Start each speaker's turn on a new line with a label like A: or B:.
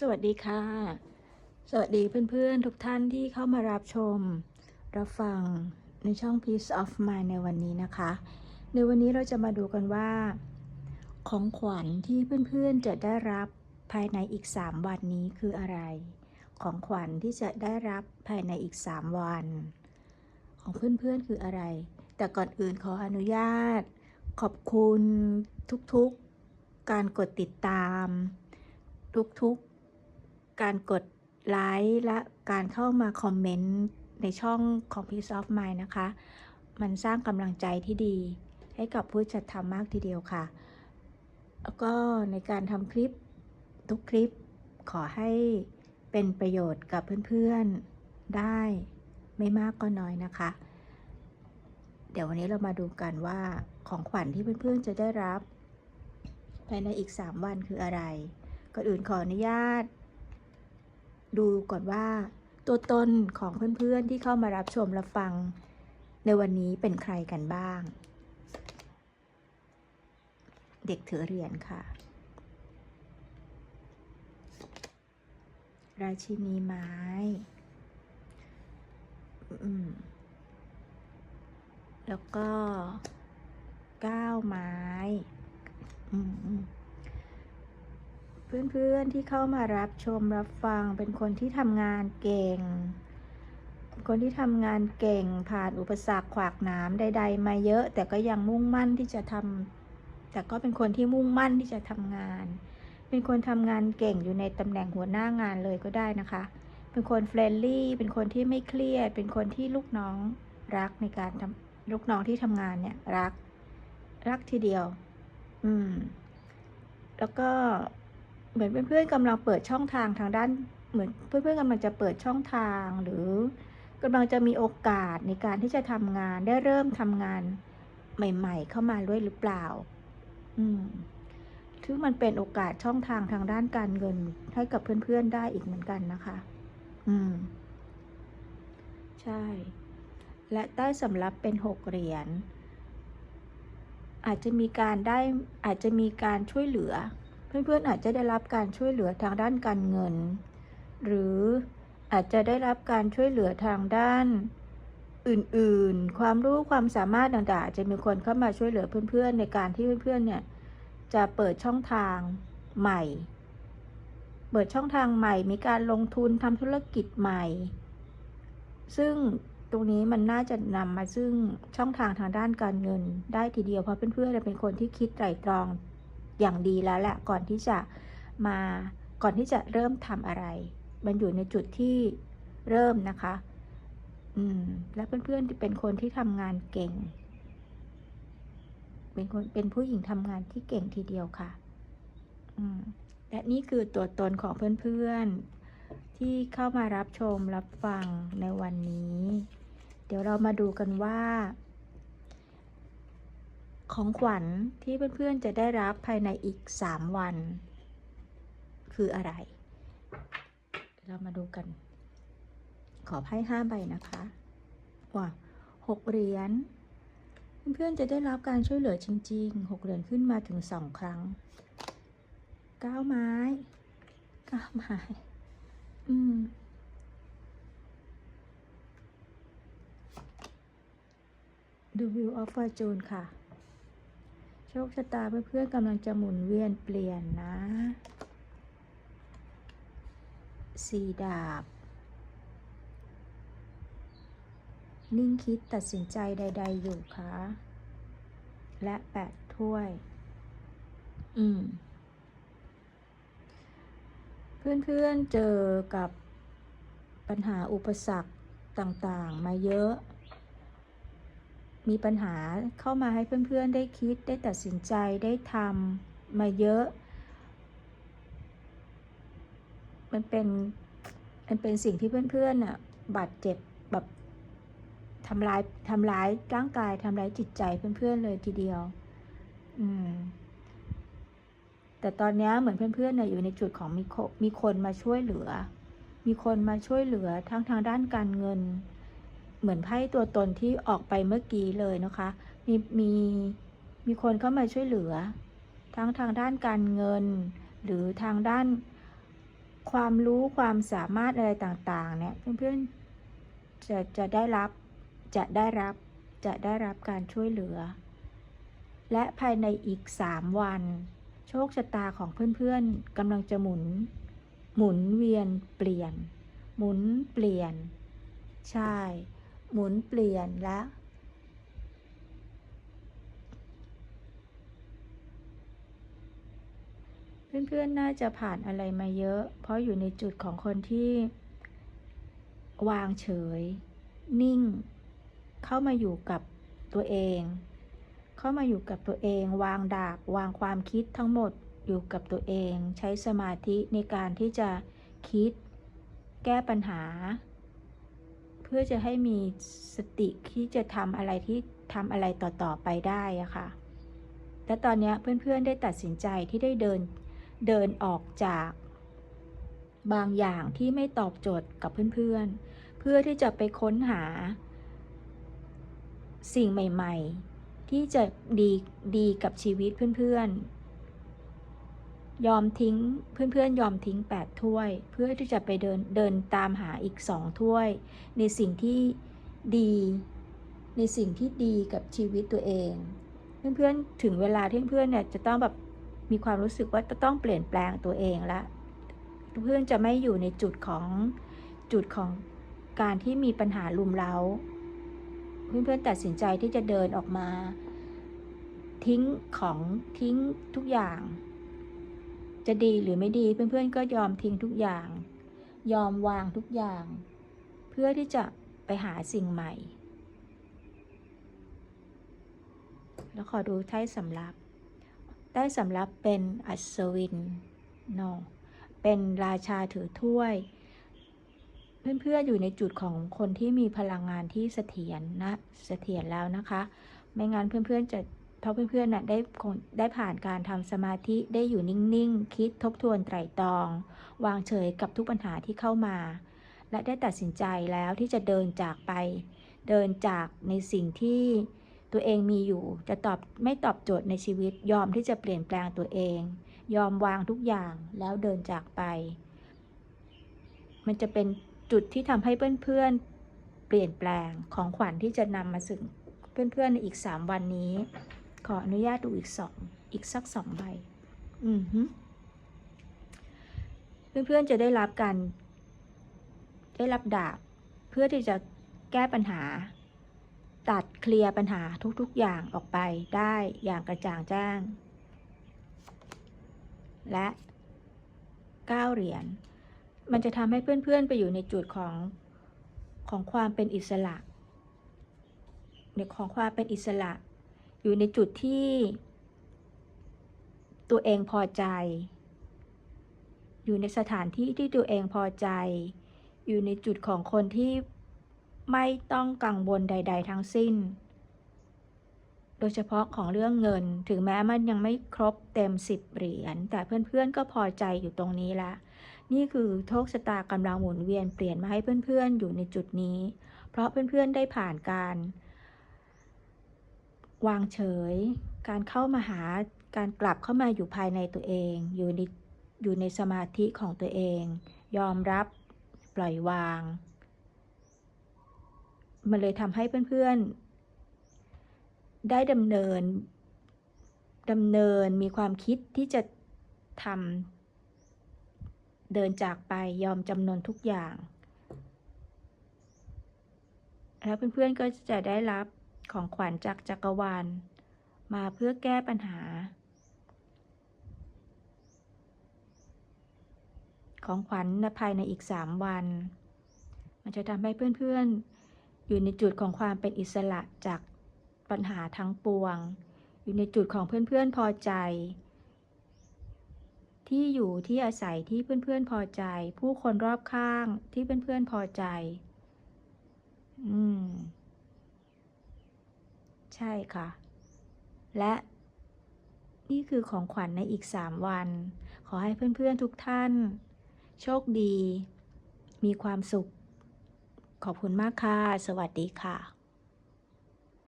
A: สวัสดีค่ะ สวัสดีเพื่อนๆ ทุกท่านที่เข้ามารับชม รับฟังในช่อง Peace of Mind ในวันนี้นะคะ ในวันนี้เราจะมาดูกันว่า ของขวัญที่เพื่อนๆจะได้รับภายในอีก 3 วันนี้คืออะไร ของขวัญที่จะได้รับภายในอีก 3 วัน ของเพื่อนๆคืออะไร แต่ก่อนอื่นขออนุญาต ขอบคุณทุกๆการกดติดตาม ทุกๆก การกดไลค์และการเข้ามาคอมเมนต์ในช่องของ Peace of Mind นะคะ มันสร้างกำลังใจที่ดี ให้กับผู้จัดทำมากทีเดียวค่ะ แล้วก็ในการทำคลิปทุกคลิปขอให้เป็นประโยชน์กับเพื่อนๆได้ไม่มากก็น้อยนะคะ เดี๋ยววันนี้เรามาดูกันว่าของขวัญที่เพื่อนๆจะได้รับ ภายในอีก 3 วันคืออะไร ก่อนอื่นขออนุญาต ดูก่อนว่า ตัวตนของเพื่อนๆที่เข้ามารับชมรับฟัง ในวันนี้เป็นใครกันบ้าง เด็กถือเหรียญค่ะ ราชินีไม้แล้วก็ก้าวไม้ อืม เพื่อนๆที่เข้ามารับชมรับฟังเป็นคนที่ทำงานเก่ง คนที่ทำงานเก่งผ่านอุปสรรคขวากหน้ำใด ๆ มาเยอะ แต่ก็ยังมุ่งมั่นที่จะทำแต่ก็เป็นคนที่มุ่งมั่นที่จะทำงาน เป็นคนทำงานเก่งอยู่ในตำแหน่งหัวหน้างานเลยก็ได้นะคะ เป็นคนเฟรนลี่ เป็นคนที่ไม่เครียด เป็นคนที่ลูกน้องรักในการทำลูกน้องที่ทำงานเนี่ยรัก รักทีเดียว อืม แล้วก็ เหมือนเพื่อนๆกำลังเปิดช่องทางทางด้าน เหมือนเพื่อนๆกำลังจะเปิดช่องทางหรือกำลังจะมีโอกาสในการที่จะทำงานได้เริ่มทำงานใหม่ ๆ เข้ามาด้วยหรือเปล่า อืมซึ่งมันเป็นโอกาสช่องทางทางด้านการเงินให้กับเพื่อนๆได้อีกเหมือนกันนะคะ อืม ใช่ และใต้สำรับเป็นหกเหรียญอาจจะมีการได้อาจจะมีการช่วยเหลือ เพื่อนๆอาจจะได้รับการช่วยเหลือทางด้านการเงิน หรืออาจจะได้รับการช่วยเหลือทางด้านอื่นๆ ความรู้ความสามารถต่างๆอาจจะมีคนเข้ามาช่วยเหลือเพื่อนๆ ในการที่เพื่อนๆ เนี่ยจะเปิดช่องทางใหม่ เปิดช่องทางใหม่ มีการลงทุนทำธุรกิจใหม่ ซึ่งตรงนี้มันน่าจะนำมาซึ่งช่องทางทางด้านการเงินได้ทีเดียวเพราะเพื่อนๆเป็นคนที่คิดไตร่ตรอง อย่างดีแล้วแหละก่อนที่จะมาก่อนที่จะเริ่มทำอะไร มันอยู่ในจุดที่เริ่มนะคะ อืม และเพื่อนๆที่เป็นคนที่ทำงานเก่ง เป็นคนเป็นผู้หญิงทำงานที่เก่งทีเดียวค่ะ อืม และนี่คือตัวตนของเพื่อนๆ ที่เข้ามารับชมรับฟังในวันนี้ เดี๋ยวเรามาดูกันว่า ของขวัญที่เพื่อนๆจะได้รับภายในอีก 3 วัน คืออะไร เรามาดูกัน ขอไพ่ห้าใบนะคะว่าหกเหรียญเพื่อนๆจะได้รับการช่วยเหลือจริงๆหกเหรียญขึ้นมาถึงสองครั้งเก้าไม้เก้าไม้ อืมดูวิวออฟฟอร์จูนค่ะ คชะตาเพื่อนๆกำลังจะหมุนเวียนเปลี่ยนนะสีดาบ นิ่งคิดตัดสินใจใด ๆ อยู่คะและแปดถ้วย อืม เพื่อนๆเจอกับปัญหาอุปสรรคต่างๆ มาเยอะ มีปัญหาเข้ามาให้เพื่อนๆ ได้คิดได้ตัดสินใจได้ทำมาเยอะ มันเป็นมันเป็นสิ่งที่เพื่อนๆน่ะบาดเจ็บแบบทำร้ายทำร้ายร่างกายทำร้ายจิตใจเพื่อนๆเลยทีเดียว อืม แต่ตอนนี้เหมือนเพื่อนๆเนี่ยอยู่ในจุดของมีคมีคนมาช่วยเหลือ มีคนมาช่วยเหลือทั้งทางด้านการเงิน เหมือนไพ่ตัวตนที่ออกไปเมื่อกี้เลยนะคะ มีมีมีคนเข้ามาช่วยเหลือ ทั้งทางด้านการเงิน หรือทางด้านความรู้ความสามารถอะไรต่างๆ เนี่ยเพื่อนๆจะจะได้รับจะได้รับจะได้รับการช่วยเหลือ และภายในอีกสามวัน โชคชะตาของเพื่อนๆกำลังจะหมุน หมุนเวียนเปลี่ยน หมุนเปลี่ยน ใช่ หมุนเปลี่ยนและ เพื่อนๆน่าจะผ่านอะไรมาเยอะ เพราะอยู่ในจุดของคนที่ วางเฉย นิ่ง เข้ามาอยู่กับตัวเอง เข้ามาอยู่กับตัวเอง วางดาบ วางความคิดทั้งหมดอยู่กับตัวเอง ใช้สมาธิในการที่จะคิด แก้ปัญหา เพื่อจะให้มีสติที่จะทำอะไรที่ทำอะไรต่อๆไปได้อะค่ะ และตอนนี้เพื่อนๆได้ตัดสินใจที่ได้เดินเดินออกจากบางอย่างที่ไม่ตอบโจทย์กับเพื่อนๆ เพื่อที่จะไปค้นหา สิ่งใหม่ ๆ ที่จะดีดีกับชีวิตเพื่อนๆ ยอมทิ้งเพื่อนๆยอมทิ้ง 8 ถ้วย เพื่อที่จะไปเดินเดินตามหาอีก2ถ้วย ในสิ่งที่ดี ในสิ่งที่ดีกับชีวิตตัวเอง เพื่อนๆถึงเวลาที่เพื่อนเนี่ยจะต้องแบบมีความรู้สึกว่าจะต้องเปลี่ยนแปลงตัวเองละเพื่อนจะไม่อยู่ในจุดของจุดของการที่มีปัญหาลุมเร้า เพื่อนๆตัดสินใจที่จะเดินออกมา ทิ้งของทิ้งทุกอย่าง จะดีหรือไม่ดีเพื่อนๆก็ยอมทิ้งทุกอย่าง ยอมวางทุกอย่าง เพื่อที่จะไปหาสิ่งใหม่ แล้วขอดูไท้สำรับได้สำรับเป็นอัศวินโนเป็นราชาถือถ้วย เพื่อนๆอยู่ในจุดของคนที่มีพลังงานที่เสถียรนะเสถียรแล้วนะคะ ไม่งั้นเพื่อนๆจะ เพราะเพื่อนๆน่ะได้ได้ผ่านการทำสมาธิได้อยู่นิ่งๆ คิดทบทวนไตรตรอง วางเฉยกับทุกปัญหาที่เข้ามา และได้ตัดสินใจแล้วที่จะเดินจากไป เดินจากในสิ่งที่ตัวเองมีอยู่จะตอบไม่ตอบโจทย์ในชีวิต ยอมที่จะเปลี่ยนแปลงตัวเอง ยอมวางทุกอย่างแล้วเดินจากไป มันจะเป็นจุดที่ทำให้เพื่อนๆเปลี่ยนแปลงของขวัญที่จะนำมาสึงเพื่อนๆในอีก 3 วันนี้ ขออนุญาตดูอีกสองอีกสักสองใบ อือฮึเพื่อนๆจะได้รับการได้รับดาบ เพื่อที่จะแก้ปัญหา ตัดเคลียร์ปัญหาทุกๆอย่างออกไปได้อย่างกระจ่างแจ้ง และก้าเหรียญ มันจะทำให้เพื่อนๆไปอยู่ในจุดของของความเป็นอิสระในของความเป็นอิสระ อยู่ในจุดที่ ตัวเองพอใจ อยู่ในสถานที่ที่ตัวเองพอใจ อยู่ในจุดของคนที่ไม่ต้องกังวลใด ๆ ทั้งสิ้น โดยเฉพาะของเรื่องเงิน ถึงแม้มันยังไม่ครบเต็มสิบเหรียญ แต่เพื่อนๆ ก็พอใจอยู่ตรงนี้ละ นี่คือโชคชะตากำลังหมุนเวียนเปลี่ยนมาให้เพื่อนๆ อยู่ในจุดนี้ เพราะเพื่อนๆ ได้ผ่านการ วางเฉย การเข้ามาหาการกลับเข้ามาอยู่ภายในตัวเอง อยู่ในอยู่ในสมาธิของตัวเอง ยอมรับปล่อยวาง มันเลยทำให้เพื่อนๆ ได้ดำเนินดำเนินมีความคิดที่จะทำเดินจากไปยอมจำนนทุกอย่าง แล้วเพื่อนๆก็จะได้รับ ของขวัญจากจักรวาล มาเพื่อแก้ปัญหา ของขวัญภายในอีก 3 วัน มันจะทำให้เพื่อนๆ อยู่ในจุดของความเป็นอิสระจากปัญหาทั้งปวง อยู่ในจุดของเพื่อนๆพอใจ ที่อยู่ที่อาศัยที่เพื่อนๆพอใจ ผู้คนรอบข้างที่เพื่อนๆพอใจ อืม ใช่ค่ะ และนี่คือของขวัญในอีก 3 วัน ขอให้เพื่อนๆทุกท่าน โชคดี มีความสุข ขอบคุณมากค่ะ สวัสดีค่ะ